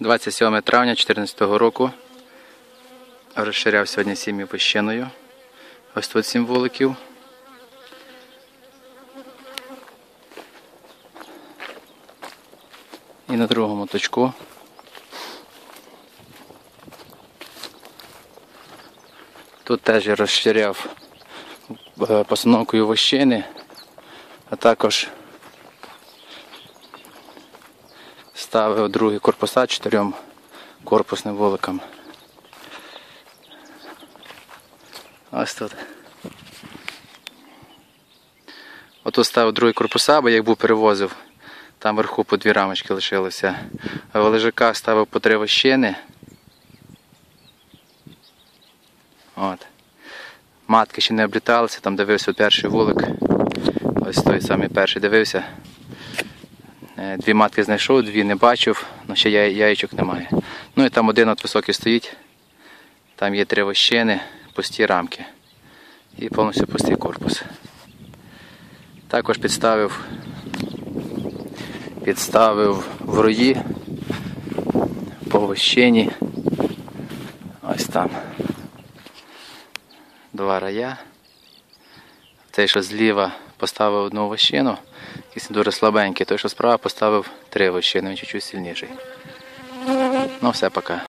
27 травня 2014 року. Розширяв сьогодні сім'ю пещиною. Ось тут сім вуликів. І на другому точку. Тут теж я розширяв е, постановкою вощини, а також ставив другий корпуса чотирьом корпусним вуликам. Ось тут. Отут ставив другий корпуса, бо як був перевозив, там вверху по дві рамочки лишилося. В лежаках ставив по три вощини. От. Матки ще не обліталися, там дивився перший вулик. Ось той самий перший дивився. Е, Дві матки знайшов, дві не бачив, але ще яй- яєчок немає. Ну і там один от високий стоїть. Там є три вощини, пусті рамки. І повністю пустий корпус. Також підставив, підставив в рої по вощині. Ось там. Два рая. Той, що зліва поставив одну вощину, якийсь дуже слабенький, той, що справа поставив три вощини, він чуть-чуть сильніший. Ну все, пока.